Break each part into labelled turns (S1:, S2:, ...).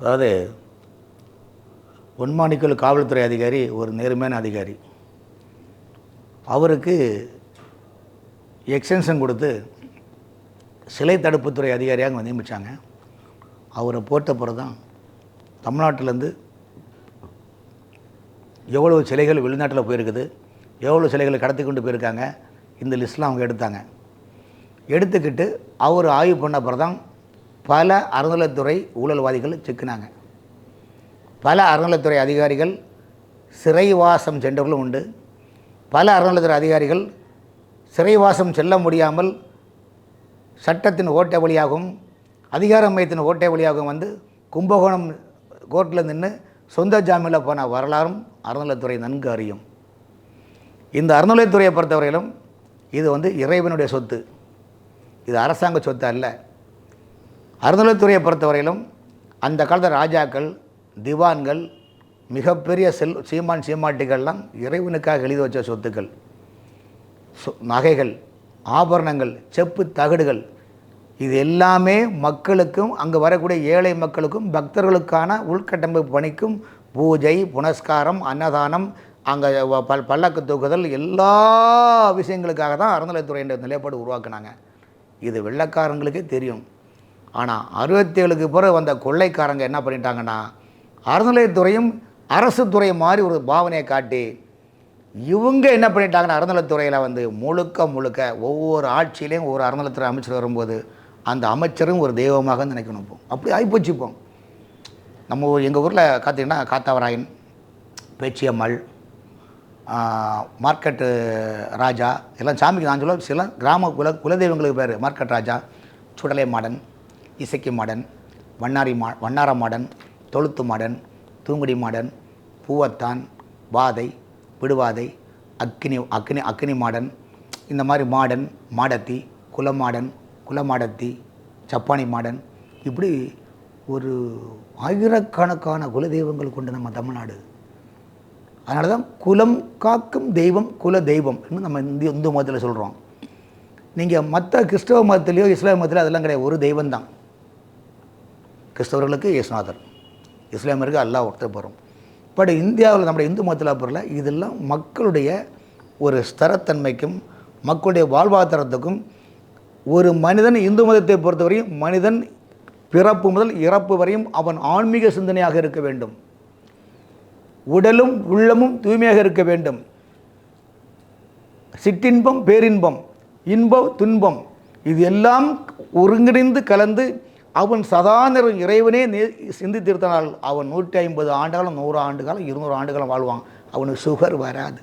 S1: அதாவது பொன்மாணிக்கல் காவல்துறை அதிகாரி ஒரு நேர்மையான அதிகாரி. அவருக்கு எக்ஸ்டென்ஷன் கொடுத்து சிலை தடுப்புத்துறை அதிகாரியாக நியமித்தாங்க அவரை போட்ட பிறகு தான் தமிழ்நாட்டிலேருந்து எவ்வளோ சிலைகள் வெளிநாட்டில் போயிருக்குது எவ்வளோ சிலைகளை கடத்தி கொண்டு போயிருக்காங்க இந்த லிஸ்ட்லாம் அவங்க எடுத்தாங்க. எடுத்துக்கிட்டு அவர் ஆய்வு பண்ண அப்புறம் தான் பல அறநிலைத்துறை ஊழல்வாதிகள் சிக்கினாங்க. பல அறநிலைத்துறை அதிகாரிகள் சிறைவாசம் சென்றவர்களும் உண்டு. பல அறநிலைத்துறை அதிகாரிகள் சிறைவாசம் செல்ல முடியாமல் சட்டத்தின் ஓட்டை வழியாகவும் அதிகார மையத்தின் ஓட்டை வழியாகவும் வந்து கும்பகோணம் கோர்ட்டில் நின்று சொந்த ஜாமீனில் போன வரலாறும் அறநிலைத்துறை நன்கு அறியும். இந்த அறநிலைத்துறையை பொறுத்தவரையிலும் இது வந்து இறைவனுடைய சொத்து. இது அரசாங்க சொத்து அல்ல. அறநிலைத்துறையை பொறுத்தவரையிலும் அந்த காலத்து ராஜாக்கள் திவான்கள் மிகப்பெரிய செல் சீமான் சீமாட்டிகள்லாம் இறைவனுக்காக எழுதி வச்ச சொத்துக்கள். சொ- நகைகள் ஆபரணங்கள் செப்பு தகடுகள் இது எல்லாமே மக்களுக்கும் அங்கே வரக்கூடிய ஏழை மக்களுக்கும் பக்தர்களுக்கான உள்கட்டமைப்பு பணிக்கும் பூஜை புனஸ்காரம் அன்னதானம் அங்கே பல் பல்லக்கு தூக்குதல் எல்லா விஷயங்களுக்காக தான் அறநிலைத்துறை என்ற நிலைப்பாடு உருவாக்குனாங்க. இது வெள்ளக்காரங்களுக்கே தெரியும். ஆனால் அறுபத்தேழுக்கு பிறகு வந்த கொள்ளைக்காரங்க என்ன பண்ணிட்டாங்கன்னா அறநிலையத்துறையும் அரசு துறை மாதிரி ஒரு பாவனையை காட்டி இவங்க என்ன பண்ணிட்டாங்கன்னா அறநிலைத்துறையில் வந்து முழுக்க முழுக்க ஒவ்வொரு ஆட்சியிலையும் ஒவ்வொரு அறநிலைத்துறை அமைச்சர் வரும்போது அந்த அமைச்சரும் ஒரு தெய்வமாக நினைக்கணும் இப்போ. அப்படி ஆகிப்போச்சு இப்போ. நம்ம ஊர் எங்கள் ஊரில் பார்த்தீங்கன்னா காத்தாவராயன் பேச்சியம்மாள் மார்க்கெட்டு ராஜா எல்லாம் சாமிக்கு நான் சொல்ல சில கிராம குல குலதெய்வங்களுக்கு பேர் மார்க்கெட் ராஜா சுடலை மாடன் இசைக்கு மாடன் வண்ணாரி மா வண்ணார மாடன் தொழுத்து மாடன் தூங்குடி மாடன் பூவத்தான் வாதை விடுவாதை அக்கினி அக்கினி அக்கினி மாடன் இந்த மாதிரி மாடன் மாடத்தி குலமாடன் குலமாடத்தி சப்பானி மாடன் இப்படி ஒரு ஆயிரக்கணக்கான குலதெய்வங்கள் கொண்ட நம்ம தமிழ்நாடு. அதனால தான் குலம் காக்கும் தெய்வம் குல தெய்வம் நம்ம இந்திய இந்து மதத்தில் சொல்கிறோம் நீங்கள் மற்ற கிறிஸ்தவ மதத்துலேயோ இஸ்லாமிய மதத்திலையோ அதெல்லாம் கிடையாது. ஒரு தெய்வம் தான் கிறிஸ்தவர்களுக்கு இயேசுநாதர். இஸ்லாமியருக்கு அல்லாஹ் ஒருத்தர் போகிறோம் பட் இந்தியாவில் நம்முடைய இந்து மதத்தில் பொருள் இதெல்லாம் மக்களுடைய ஒரு ஸ்தரத்தன்மைக்கும் மக்களுடைய வாழ்வாதாரத்துக்கும் ஒரு மனிதன் இந்து மதத்தை பொறுத்தவரையும் மனிதன் பிறப்பு முதல் இறப்பு வரையும் அவன் ஆன்மீக சிந்தனையாக இருக்க வேண்டும். உடலும் உள்ளமும் தூய்மையாக இருக்க வேண்டும். சிற்றின்பம் பேரின்பம் இன்பம் துன்பம் இது எல்லாம் ஒருங்கிணைந்து கலந்து அவன் சதாநர இறைவனே நே- சிந்தித்திருத்தனால் அவன் நூற்றி ஐம்பது ஆண்டுகாலம் நூறு ஆண்டு காலம் இருநூறு ஆண்டுகாலம் வாழ்வான். அவனுக்கு சுகர் வராது.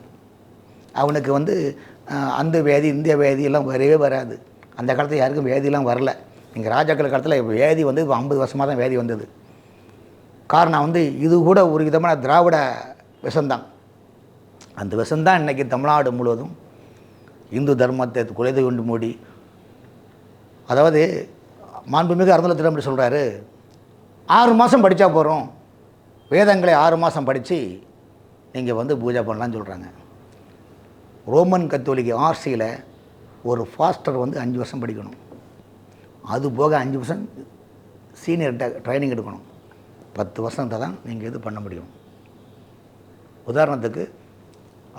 S1: அவனுக்கு வந்து அந்த வேதி இந்த வேதியெல்லாம் வரவே வராது. அந்த காலத்தில் யாருக்கும் வேதியெல்லாம் வரல. எங்கள் ராஜாக்கள் காலத்தில் வேதி வந்து இப்போ ஐம்பது வருஷமாக தான் வேதி வந்தது. காரணம் வந்து இது கூட ஒரு விதமான திராவிட விஷந்தான் அந்த விஷந்தான் இன்றைக்கி தமிழ்நாடு முழுவதும் இந்து தர்மத்தை குலைதை கொண்டு மூடி அதாவது மாண்புமிகு அருந்தலத்திடம் அப்படி சொல்கிறாரு ஆறு மாதம் படித்தா போகிறோம் வேதங்களை ஆறு மாதம் படித்து நீங்கள் வந்து பூஜை பண்ணலாம்னு சொல்கிறாங்க ரோமன் கத்தோலிக்க ஆர்சியில் ஒரு ஃபாஸ்டர் வந்து அஞ்சு வருஷம் படிக்கணும். அது போக அஞ்சு வருஷம் சீனியர்கிட்ட ட்ரைனிங் எடுக்கணும். பத்து வருஷத்தை தான் நீங்கள் இது பண்ண முடியும். உதாரணத்துக்கு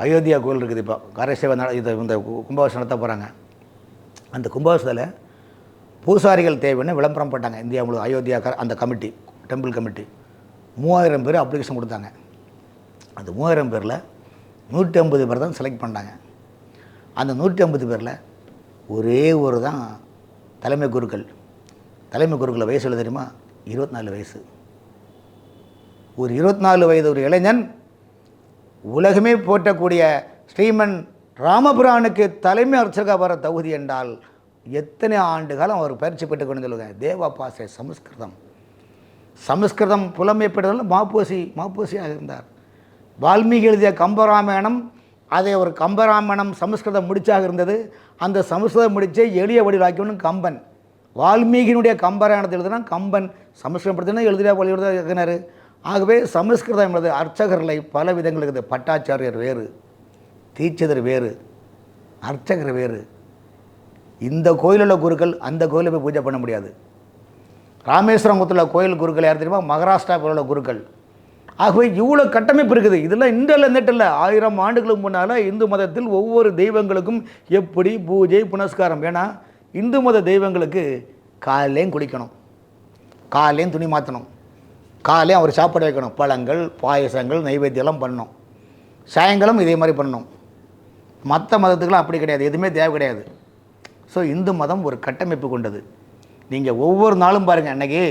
S1: அயோத்தியா கோயில் இருக்குது இப்போ கரைசேவை நட இது இந்த கும்பாபிஷம் நடத்த போகிறாங்க அந்த கும்பாபிஷத்தில் பூசாரிகள் தேவைன்னு விளம்பரம் போட்டாங்க. இந்தியா முழு அயோத்தியா அந்த கமிட்டி டெம்பிள் கமிட்டி. மூவாயிரம் பேர் அப்ளிகேஷன் கொடுத்தாங்க. அந்த மூவாயிரம் பேரில் நூற்றி ஐம்பது பேர் தான் செலக்ட் பண்ணாங்க. அந்த நூற்றி ஐம்பது பேரில் ஒரே ஒரு தான் தலைமை குருக்கள். தலைமை குருக்களை வயசு எழுத தெரியுமா? இருபத்தி நாலு வயசு. ஒரு இருபத்தி நாலு வயது ஒரு இளைஞன் உலகமே போற்றக்கூடிய ஸ்ரீமன் ராமபுரானுக்கு தலைமை அர்ச்சகா வர தகுதி என்றால் எத்தனை ஆண்டு காலம் அவர் பயிற்சி பெற்றுக் கொண்டு சொல்லுங்க. பாசை சமஸ்கிருதம். சமஸ்கிருதம் புலமைப்படுதல் மாப்போசி மாப்போசியாக இருந்தார். வால்மீகி எழுதிய கம்பராமாயணம் அதை ஒரு கம்பராமாயணம் சமஸ்கிருதம் முடிச்சாக இருந்தது. அந்த சமஸ்கிருதம் முடிச்சே எளிய வடிவாக்கியவனும் கம்பன். வால்மீகியினுடைய கம்பராயணத்தை எழுதுனா கம்பன் சமஸ்கிருதம் படுத்தினா எழுதியா வழி எழுதினார். ஆகவே சமஸ்கிருதம் என்பது அர்ச்சகர்களை பல விதங்கள் இருக்குது. பட்டாச்சாரியர் வேறு தீட்சிதர் வேறு அர்ச்சகர் வேறு. இந்த கோயிலில் குருக்கள் அந்த கோயிலில் போய் பூஜை பண்ண முடியாது. ராமேஸ்வரம் கோயில் குருக்கள் யார் தெரியுமா? மகாராஷ்டிராவில் உள்ள குருக்கள். ஆகவே இவ்வளோ கட்டமைப்பு இருக்குது. இதெல்லாம் இன்றில் நெட்டில் ஆயிரம் ஆண்டுகளுக்கு முன்னால் இந்து மதத்தில் ஒவ்வொரு தெய்வங்களுக்கும் எப்படி பூஜை புனஸ்காரம்? ஏன்னா இந்து மத தெய்வங்களுக்கு காலையும் குளிக்கணும். காலையும் துணி மாற்றணும் காலையும் அவர் சாப்பாடு வைக்கணும். பழங்கள் பாயசங்கள் நைவேத்தியெல்லாம் பண்ணணும். சாயங்காலம் இதே மாதிரி பண்ணணும். மற்ற மதத்துக்கெல்லாம் அப்படி கிடையாது. எதுவுமே தேவை கிடையாது. ஸோ இந்து மதம் ஒரு கட்டமைப்பு கொண்டது. நீங்கள் ஒவ்வொரு நாளும் பாருங்கள் அன்னைக்கு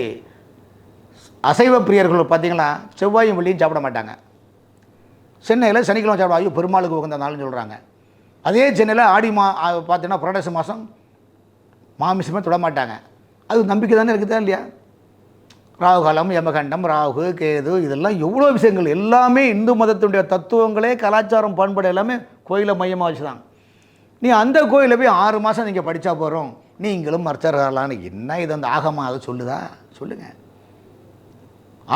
S1: அசைவ பிரியர்கள் பார்த்தீங்களா செவ்வாயும் வெள்ளியும் சாப்பிட மாட்டாங்க. சென்னையில் சனிக்கிழமை சாப்பிட ஐயோ பெருமாளுக்கு உகந்த நாள்னு சொல்கிறாங்க அதே சென்னையில் ஆடி மா பார்த்தீங்கன்னா புரட்டாசி மாதம் மாமிசமே தொட மாட்டாங்க. அது நம்பிக்கை தானே இருக்குதா இல்லையா? ராகுகாலம் யமகண்டம் ராகு கேது இதெல்லாம் எவ்வளோ விஷயங்கள் எல்லாமே இந்து மதத்தினுடைய தத்துவங்களே கலாச்சாரம் பண்பாடு எல்லாமே கோயிலை மையமாக வச்சு தான் நீ அந்த கோயிலில் போய் ஆறு மாதம் நீங்கள் படித்தா போகிறோம் நீங்களும் அர்ச்சர்களான்னு என்ன இது அந்த ஆகமா அதை சொல்லுதா? சொல்லுங்கள்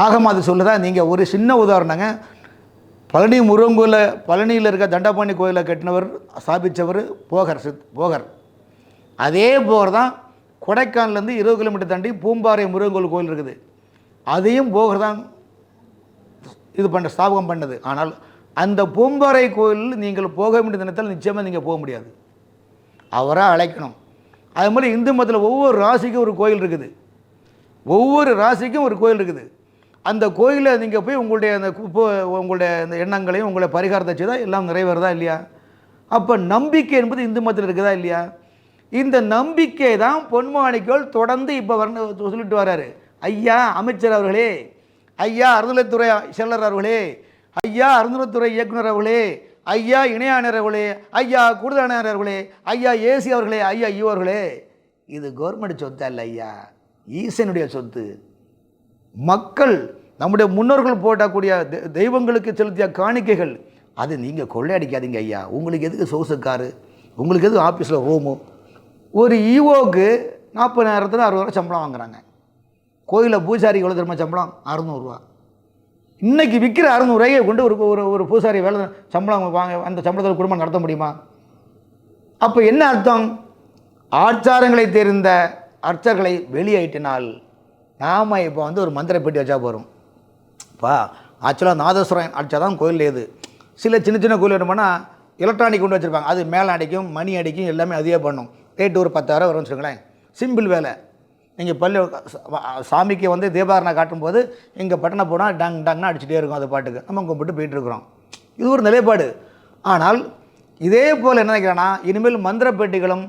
S1: ஆகமா அது சொல்லுதா? நீங்கள் ஒரு சின்ன உதாரணங்க. பழனி முருகன் கோயிலில் பழனியில் இருக்க தண்டபாணி கோயிலை கட்டினவர் ஸ்தாபித்தவர் போகர் சித் போகர். அதே போகர் தான் கொடைக்கானலேருந்து இருபது கிலோமீட்டர் தாண்டி பூம்பாறை முருகன் கோயில் இருக்குது. அதையும் போகர் தான் இது பண்ண ஸ்தாபகம் பண்ணது. ஆனால் அந்த பூம்பாறை கோயில் நீங்கள் போக வேண்டிய தினத்தில் நிச்சயமாக நீங்கள் போக முடியாது. அவராக அழைக்கணும். அது மாதிரி இந்து மதத்தில் ஒவ்வொரு ராசிக்கும் ஒரு கோயில் இருக்குது. ஒவ்வொரு ராசிக்கும் ஒரு கோயில் இருக்குது. அந்த கோயிலில் நீங்கள் போய் உங்களுடைய அந்த கு- உங்களுடைய அந்த எண்ணங்களையும் உங்களுடைய பரிகாரத்தை செய்தால் எல்லாம் நிறைவேறதா இல்லையா? அப்போ நம்பிக்கை என்பது இந்து மதத்தில் இருக்குதா இல்லையா? இந்த நம்பிக்கை தான் பொன்மாணிக்கோள் தொடர்ந்து இப்போ வர சொல்லிட்டு வர்றாரு. ஐயா அமைச்சர் அவர்களே ஐயா அறுதலைத்துறை செல்லர் அவர்களே ஐயா அறநிலைத்துறை இயக்குனர் அவர்களே ஐயா இணையாளர் அவர்களே ஐயா கூடுதலாளர் அவர்களே ஐயா ஏசி அவர்களே ஐயா ஐயோ அவர்களே. இது கவர்மெண்ட் சொத்து அல்ல ஐயா. ஈசனுடைய சொத்து. மக்கள் நம்முடைய முன்னோர்கள் போட்டக்கூடிய தெ- தெய்வங்களுக்கு செலுத்திய காணிக்கைகள் அது நீங்கள் கொள்ளையடிக்காதீங்க ஐயா. உங்களுக்கு எதுக்கு சொகுசு காரு உங்களுக்கு எதுக்கு ஆஃபீஸில் ரூமு ஒரு ஈவோக்கு நாற்பதாயிரத்துல அறுபது சம்பளம் வாங்குறாங்க. கோயிலில் பூசாரி எவ்வளோ தெரியுமா சம்பளம்? அறுநூறுவா இன்றைக்கி விற்கிற அறுநூறுவாயை கொண்டு ஒரு ஒரு ஒரு பூசாரி வேலை சம்பளம் வாங்க அந்த சம்பளத்தில் குடும்பம் நடத்த முடியுமா? அப்போ என்ன அர்த்தம்? ஆச்சாரங்களை தெரிந்த அர்ச்சர்களை வெளியேற்றினால் நாம் இப்போ வந்து ஒரு மந்திர பெட்டி வச்சா போகிறோம் இப்போ ஆக்சுவலாக நாதஸ்வரம் அடித்தா தான் கோயில் இது. சில சின்ன சின்ன கோயில் வேணுமானா எலக்ட்ரானிக் கொண்டு வச்சுருப்பாங்க. அது மேலே அடிக்கும் மணி அடிக்கும் எல்லாமே அதையே பண்ணும். ரேட்டு ஒரு பத்தாயிரம் வரும்னு வச்சுக்கோங்களேன். சிம்பிள் வேலை. நீங்கள் பள்ளி சாமிக்கு வந்து தீபாரணை காட்டும்போது இங்கே பட்டனை போனால் டங் டங்னா அடிச்சுட்டே இருக்கும் அது பாட்டுக்கு. நம்ம கும்பிட்டு போயிட்டு இருக்கிறோம். இது ஒரு நிலைப்பாடு. ஆனால் இதே போல் என்ன நினைக்கிறேன்னா இனிமேல் மந்திர பெட்டிகளும்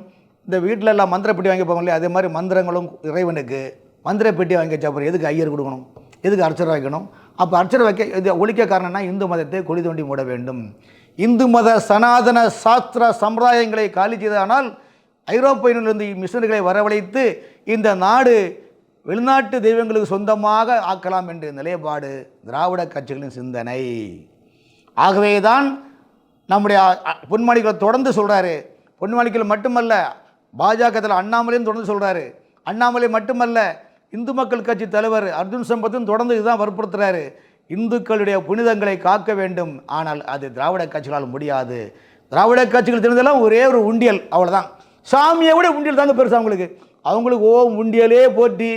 S1: இந்த வீட்டில் எல்லாம் மந்திர பெட்டி வாங்கி போவாங்க இல்லையா? அதே மாதிரி மந்திரங்களும் இறைவனுக்கு மந்திர பெட்டி வாங்கி வச்சா அப்புறம் எதுக்கு ஐயர் கொடுக்கணும்? எதுக்கு அர்ச்சனை வைக்கணும்? அப்போ அர்ச்சனை வைக்க இது ஒழிக்க காரணம்னா இந்து மதத்தை குழி தோண்டி மூட வேண்டும். இந்து மத சனாதன சாஸ்திர சம்பிரதாயங்களை காலி செய்தானால் ஐரோப்பியிலிருந்து மிஷனரிகளை வரவழைத்து இந்த நாடு வெளிநாட்டு தெய்வங்களுக்கு சொந்தமாக ஆக்கலாம் என்ற நிலைப்பாடு திராவிட கட்சிகளின் சிந்தனை. ஆகவே தான் நம்முடைய பொன்மாணிகள் தொடர்ந்து சொல்கிறாரு பொன்மாணிகள் மட்டுமல்ல பாஜகத்தில் அண்ணாமலையும் தொடர்ந்து சொல்கிறாரு அண்ணாமலை மட்டுமல்ல இந்து மக்கள் கட்சி தலைவர் அர்ஜுன் சம்பத்தும் தொடர்ந்து இதுதான் வற்புறுத்துறாரு. இந்துக்களுடைய புனிதங்களை காக்க வேண்டும். ஆனால் அது திராவிட கட்சிகளால் முடியாது. திராவிட கட்சிகள் தெரிந்தெல்லாம் ஒரே ஒரு உண்டியல் அவ்வளோதான் சாமியை விட உண்டியல் தாங்க பெருசு அவங்களுக்கு. அவங்களுக்கு ஓ உண்டியலே போட்டி.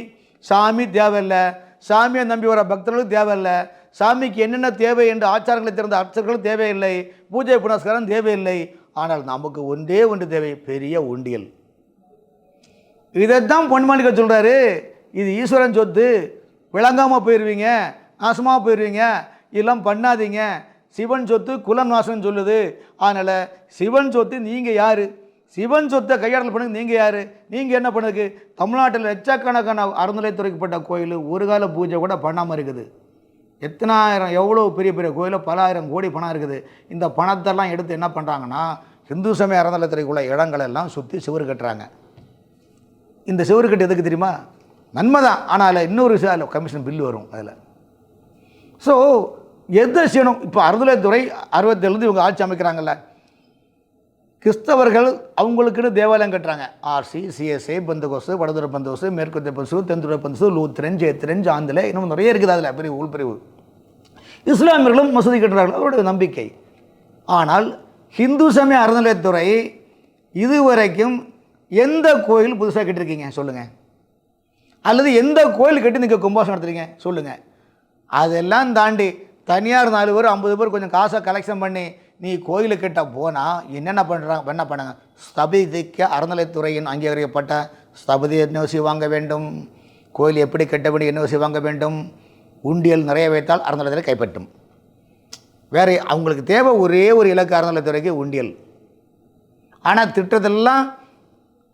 S1: சாமி தேவையில்லை. சாமியை நம்பி வர பக்தர்களுக்கு தேவையில்லை. சாமிக்கு என்னென்ன தேவை என்று ஆச்சாரங்களை திறந்த அர்ச்சர்களும் தேவையில்லை. பூஜை புனஸ்காரம் தேவையில்லை. ஆனால் நமக்கு ஒன்றே ஒன்று தேவை பெரிய உண்டியல். இதைத்தான் பொன்மாளிகை சொல்கிறாரு இது ஈஸ்வரன் சொத்து. விளங்காமல் போயிடுவீங்க நாசமாக போயிடுவீங்க இதெல்லாம் பண்ணாதீங்க. சிவன் சொத்து குலம் நாசனம் சொல்லுது. அதனால் சிவன் சொத்து நீங்கள் யார்? சிவன் சொத்தை கையாடல் பண்ணுங்க. நீங்கள் யார்? நீங்கள் என்ன பண்ணுது? தமிழ்நாட்டில் லட்சக்கணக்கான அறநிலைத்துறைக்கப்பட்ட கோயில் ஒரு கால பூஜை கூட பண்ணாமல் இருக்குது. எத்தனாயிரம் எவ்வளோ பெரிய பெரிய கோயிலில் பல ஆயிரம் கோடி பணம் இருக்குது. இந்த பணத்தெல்லாம் எடுத்து என்ன பண்ணுறாங்கன்னா இந்து சமய அறநிலைத்துறைக்குள்ள இடங்களெல்லாம் சுற்றி சிவர் கட்டுறாங்க. இந்த சிவர் கட்டு எதுக்கு தெரியுமா? நன்மை தான். ஆனால் அதில் இன்னொரு அதில் கமிஷன் பில்லு வரும் அதில். ஸோ எது செய்யணும்? இப்போ அறுதலைத்துறை அறுபத்தேழுந்து இவங்க ஆட்சி அமைக்கிறாங்கல்ல. கிறிஸ்தவர்கள் அவங்களுக்குன்னு தேவாலயம் கட்டுறாங்க. ஆர்சி சிஎஸ்ஏ பந்தகோசு வடதுர பந்தோசு மேற்குத்திய பந்தசு தென்துறை பந்தசு லூத்ரன் ஜேத்திரன் ஆந்தில இன்னும் நிறைய இருக்குது அதில் பெரிய உள்பிரிவு இஸ்லாமியர்களும் மசூதி கட்டுறார்கள் அவருடைய நம்பிக்கை. ஆனால் ஹிந்து சமய அறநிலையத்துறை இதுவரைக்கும் எந்த கோயில் புதுசாக கட்டிருக்கீங்க சொல்லுங்கள் அல்லது எந்த கோயில் கட்டி நீங்கள் கும்பாசம் நடத்துறீங்க? சொல்லுங்கள் அதெல்லாம் தாண்டி தனியார் நாலு பேர் ஐம்பது பேர் கொஞ்சம் காசை கலெக்ஷன் பண்ணி நீ கோயிலுக்கிட்ட போனால் என்னென்ன பண்ணுறாங்க என்ன பண்ணுங்க? ஸ்தபிதிக்க அறநிலைத்துறையின் அங்கீகரிக்கப்பட்ட ஸ்தபதி என்ஓசி வாங்க வேண்டும்? கோயில் எப்படி கெட்டபடி என்ன வாங்க வேண்டும்? உண்டியல் நிறைய வைத்தால் அறநிலையத்துறை கைப்பற்றும். வேறு அவங்களுக்கு தேவை ஒரே ஒரு இலக்கு அறநிலைத்துறைக்கு உண்டியல். ஆனால் திட்டத்தெல்லாம்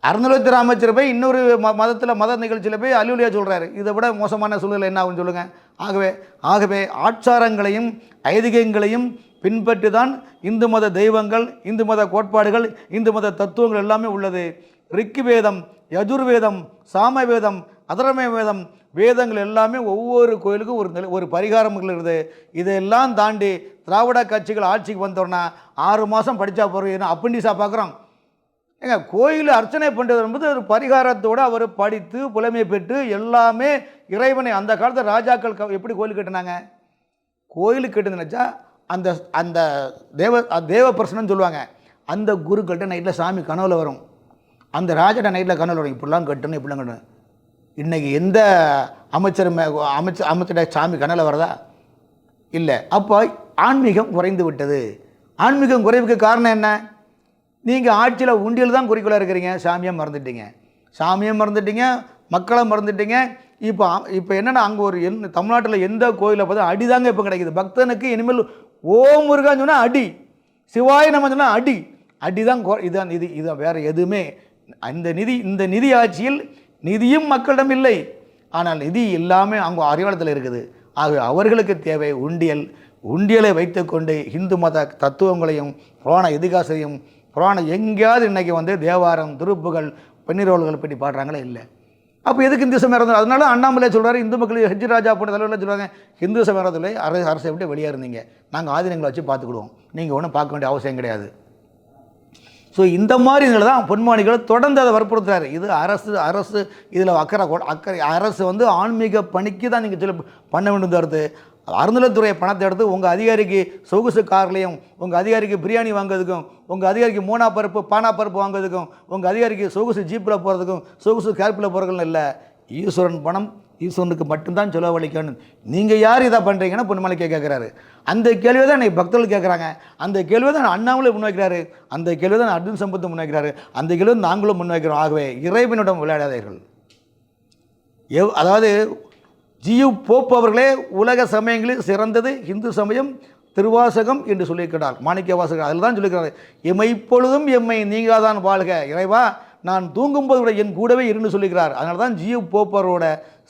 S1: அறநிலையத்துறை அமைச்சர் போய் இன்னொரு ம மதத்தில் மத நிகழ்ச்சியில் போய் அலுவலியாக சொல்கிறாரு இதை விட மோசமான சூழ்நிலை என்ன ஆகும்னு சொல்லுங்கள் ஆகவே ஆகவே ஆச்சாரங்களையும் ஐதீகங்களையும் பின்பற்றி தான் இந்து மத தெய்வங்கள் இந்து மத கோட்பாடுகள் இந்து மத தத்துவங்கள் எல்லாமே உள்ளது. ரிக்குவேதம் யஜுர்வேதம் சாமவேதம் அதரமய வேதம் வேதங்கள் எல்லாமே ஒவ்வொரு கோயிலுக்கும் ஒரு நிலை ஒரு பரிகாரம் இருக்குது இதெல்லாம் தாண்டி திராவிட கட்சிகள் ஆட்சிக்கு வந்தோன்னா ஆறு மாதம் படித்தா போகிறோம் அப்பண்டிஸாக பார்க்குறோம் ஏங்க கோயில் அர்ச்சனை பண்ணுறது என்பது ஒரு பரிகாரத்தோடு அவர் படித்து புலமை பெற்று எல்லாமே இறைவனை அந்த காலத்தில் ராஜாக்கள் க- எப்படி கோயில் கட்டினாங்க? கோயில் கட்டுன்னு அந்த அந்த தேவ தேவ பிரசனம் சொல்லுவாங்க. அந்த குருக்கள்கிட்ட நைட்டில் சாமி கனவில் வரும். அந்த ராஜாட்ட நைட்டில் கனவில் வரும். இப்படிலாம் கட்டணும் இப்படிலாம் கட்டணும். இன்றைக்கி எந்த அமைச்சர் அமைச்சர் அமைச்சர்கிட்ட சாமி கனவில் வரதா இல்லை. அப்போ ஆன்மீகம் குறைந்து விட்டது. ஆன்மீகம் குறைவுக்கு காரணம் என்ன? நீங்கள் ஆட்சியில் உண்டியல் தான் குறிக்கோளாக இருக்கிறீங்க. சாமியை மறந்துட்டீங்க. சாமியை மறந்துட்டீங்க மக்களை மறந்துட்டீங்க. இப்போ இப்போ என்னென்னா அங்கே ஒரு எந் தமிழ்நாட்டில் எந்த கோயிலை பார்த்தா அடிதாங்க இப்போ கிடைக்குது. பக்தனுக்கு இனிமேல் ஓம் முருகான்னு சொன்னால் அடி சிவாய் நம்ம சொன்னால் அடி. அடி தான் இதுதான் நிதி இதுதான் வேறு எதுவுமே. அந்த நிதி இந்த நிதி ஆட்சியில் நிதியும் மக்களிடம் இல்லை. ஆனால் நிதி எல்லாமே அவங்க அறிவாளத்தில் இருக்குது. ஆகவே அவர்களுக்கு தேவை உண்டியல். உண்டியலை வைத்துக்கொண்டு இந்து மத தத்துவங்களையும் புராண இதிகாசையும் புராணம் எங்கேயாவது இன்றைக்கி வந்து தேவாரம் திருப்புகள் பெண்ணிரோல்கள் பற்றி பாடுறாங்களே இல்லை. அப்போ எதுக்கு இந்து சமயம் இருந்தது அதனால அண்ணாமலை சொல்றாரு இந்து மக்கள் ஹெச் ராஜா போன்ற தலைவர்கள் சொல்கிறாங்க இந்து சமயத்தில் அரசு அரசை விட்டு வெளியே இருந்தீங்க? நாங்கள் ஆதீனங்களை வச்சு பார்த்துக்கிடுவோம். நீங்கள் ஒன்றும் பார்க்க வேண்டிய அவசியம் கிடையாது. ஸோ இந்த மாதிரி இதில் தான் பொன்மாணிகள் தொடர்ந்து அதை வற்புறுத்துறாரு. இது அரசு அரசு இதில் அக்கறை அக்கறை அரசு வந்து ஆன்மீக பணிக்கு தான் நீங்கள் சில பண்ண வேண்டும் தருது அறநிலைத்துறை பணத்தை எடுத்து உங்கள் அதிகாரிக்கு சொகுசு கார்லேயும் உங்கள் அதிகாரிக்கு பிரியாணி வாங்குறதுக்கும் உங்கள் அதிகாரிக்கு மூணா பருப்பு பானா பருப்பு வாங்குறதுக்கும் உங்கள் அதிகாரிக்கு சொகுசு ஜீப்பில் போகிறதுக்கும் சொகுசு கேர்ப்பில் போகிறதுக்கும் இல்லை. ஈஸ்வரன் பணம் ஈஸ்வரனுக்கு மட்டும்தான் செலவழிக்கணும் நீங்கள் யார் இதை பண்ணுறீங்கன்னா பொன்மலைக்கே கேட்குறாரு அந்த கேள்வியை தான் இன்றைக்கி பக்தர்கள் கேட்குறாங்க அந்த கேள்வியை தான் அண்ணாமலை முன்வைக்கிறாரு. அந்த கேள்வியை தான் அர்ஜுன் சம்பத்து முன்வைக்கிறாரு. அந்த கேள்வி நாங்களும் முன்வைக்கிறோம். ஆகவே இறைவனிடம் விளையாடாதீர்கள். எவ் அதாவது ஜியு போப் அவர்களே உலக சமயங்களில் சிறந்தது. இந்து சமயம் திருவாசகம் என்று சொல்லியிருக்கிறார். மாணிக்க வாசகர் அதில் தான் சொல்லியிருக்கிறார் இப்பொழுதும் எம்மை நீங்காதான் வாழ்க. இறைவா நான் தூங்கும்போது கூட என் கூடவே இருந்து சொல்லிக்கிறார் அதனால தான் ஜியு போப்பரோட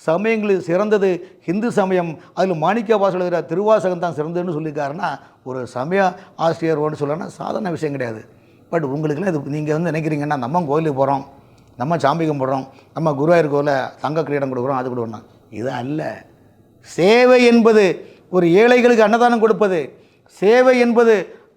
S1: சமயங்களில் சிறந்தது ஹிந்து சமயம். அதில் மாணிக்க வாசகர் எழுதுகிற திருவாசகம் தான் சிறந்ததுன்னு சொல்லியிருக்காருன்னா ஒரு சமய ஆசிரியர் ஒன்று சொல்லனா சாதாரண விஷயம் கிடையாது. பட் உங்களுக்குலாம் இது நீங்கள் வந்து நினைக்கிறீங்கன்னா நம்ம கோயிலுக்கு போகிறோம் நம்ம சாமி கும்பிட்றோம் நம்ம குருவாயூர் கோயிலில் தங்க கிரீடம் கொடுக்குறோம் அது கொடுக்கணும். இது அல்ல. சேவை என்பது ஒரு ஏழைகளுக்கு அன்னதானம் கொடுப்பது. சேவை என்பது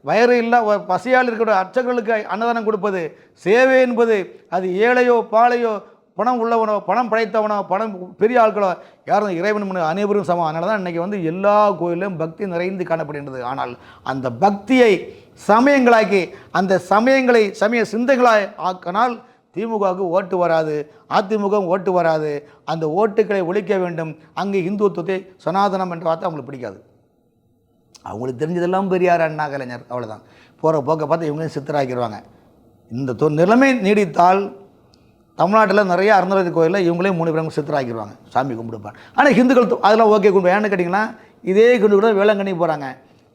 S1: வயிறு இல்லா பசியால் இருக்கிற அர்ச்சகர்களுக்கு அன்னதானம் கொடுப்பது. சேவை என்பது அது ஏழையோ பாழையோ பணம் உள்ளவனோ பணம் படைத்தவனோ பணம் பெரிய ஆட்களோ யாரும் இறைவன் அனைவரும் சமம். அதனால தான் இன்றைக்கி வந்து எல்லா கோயிலும் பக்தி நிறைந்து காணப்படுகின்றது. ஆனால் அந்த பக்தியை சமயங்களாக்கி அந்த சமயங்களை சமய சிந்தைகளாய் ஆக்கினால் திமுகவுக்கு ஓட்டு வராது அதிமுக ஓட்டு வராது. அந்த ஓட்டுக்களை ஒழிக்க வேண்டும். அங்கே இந்துத்துவத்தை சனாதனம் என்ற வார்த்தை அவங்களுக்கு பிடிக்காது. அவங்களுக்கு தெரிஞ்சதெல்லாம் பெரியார் அண்ணா கலைஞர் அவ்வளோதான் போகிற போக்க பார்த்து இவங்களையும் சித்தராக்கிடுவாங்க. இந்த தொ நிலைமை நீடித்தால் தமிழ்நாட்டில் நிறைய அறநிலையத்து கோயிலில் இவங்களே மூணு பேரும் சித்தராக்கிடுவாங்க. சாமி கும்பிடுப்பாங்க. ஆனால் ஹிந்துக்கள் அதெல்லாம் ஓகே கும்பிடு ஏன்னு கேட்டிங்கன்னா இதே ஹிந்து கூட வேளாங்கண்ணி போகிறாங்க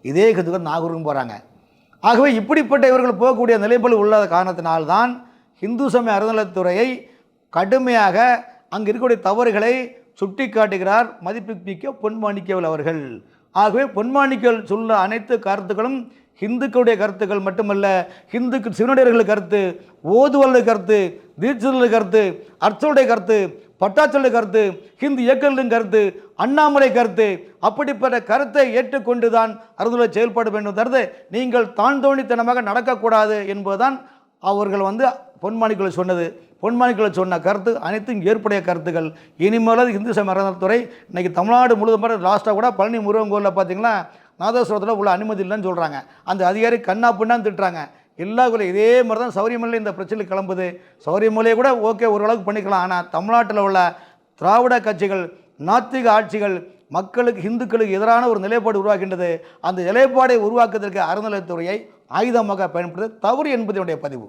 S1: இதே ஹிந்து கூட நாகூருக்கும் போகிறாங்க ஆகவே இப்படிப்பட்ட இவர்கள் போகக்கூடிய நிலைப்பாடு உள்ள காரணத்தினால்தான் இந்து சமய அறநிலைத்துறையை கடுமையாக அங்கு இருக்கக்கூடிய தவறுகளை சுட்டி காட்டுகிறார் மதிப்புமிக்க பொன்மாணிக்கவல் அவர்கள். ஆகவே பொன்மாணிக்கல் சொல்ல அனைத்து கருத்துக்களும் ஹிந்துக்களுடைய கருத்துக்கள் மட்டுமல்ல ஹிந்துக்கு சிவனுடையர்கள் கருத்து ஓதுவலுடைய கருத்து தீட்சிதல் கருத்து அர்ச்சனுடைய கருத்து பட்டாச்சலுடைய கருத்து ஹிந்து இயக்கங்களின் கருத்து அண்ணாமலை கருத்து அப்படிப்பட்ட கருத்தை ஏற்றுக்கொண்டு தான் அறுதலை செயல்பட வேண்டும் தருது நீங்கள் தாழ்ந்தோணித்தனமாக நடக்கக்கூடாது என்பதுதான் அவர்கள் வந்து பொன்மாணிக்களை சொன்னது. பொன்மாணிக்களை சொன்ன கருத்து அனைத்தும் ஏற்புடைய கருத்துக்கள் இனிமேலாவது இந்து சமரத்துறை இன்றைக்கி இன்னைக்கு தமிழ்நாடு முழுவதும் லாஸ்ட்டாக கூட பழனி முருகன் கோயிலில் பார்த்தீங்கன்னா நாதஸ்வரத்தில் உள்ள அனுமதி இல்லைன்னு சொல்கிறாங்க அந்த அதிகாரி கண்ணா பின்னான்னு திட்டுறாங்க. எல்லா கூட இதே மாதிரி தான் சௌரியமலையில் இந்த பிரச்சனை கிளம்புது. சௌரியமலையை கூட ஓகே ஓரளவுக்கு பண்ணிக்கலாம். ஆனால் தமிழ்நாட்டில் உள்ள திராவிட கட்சிகள் நாத்திக ஆட்சிகள் மக்களுக்கு இந்துக்களுக்கு எதிரான ஒரு நிலைப்பாடு உருவாக்கின்றது. அந்த நிலைப்பாடை உருவாக்குவதற்கு அறநிலையத்துறையை ஆயுதமாக பயன்படுத்த தவறு என்பது என்னுடைய பதிவு.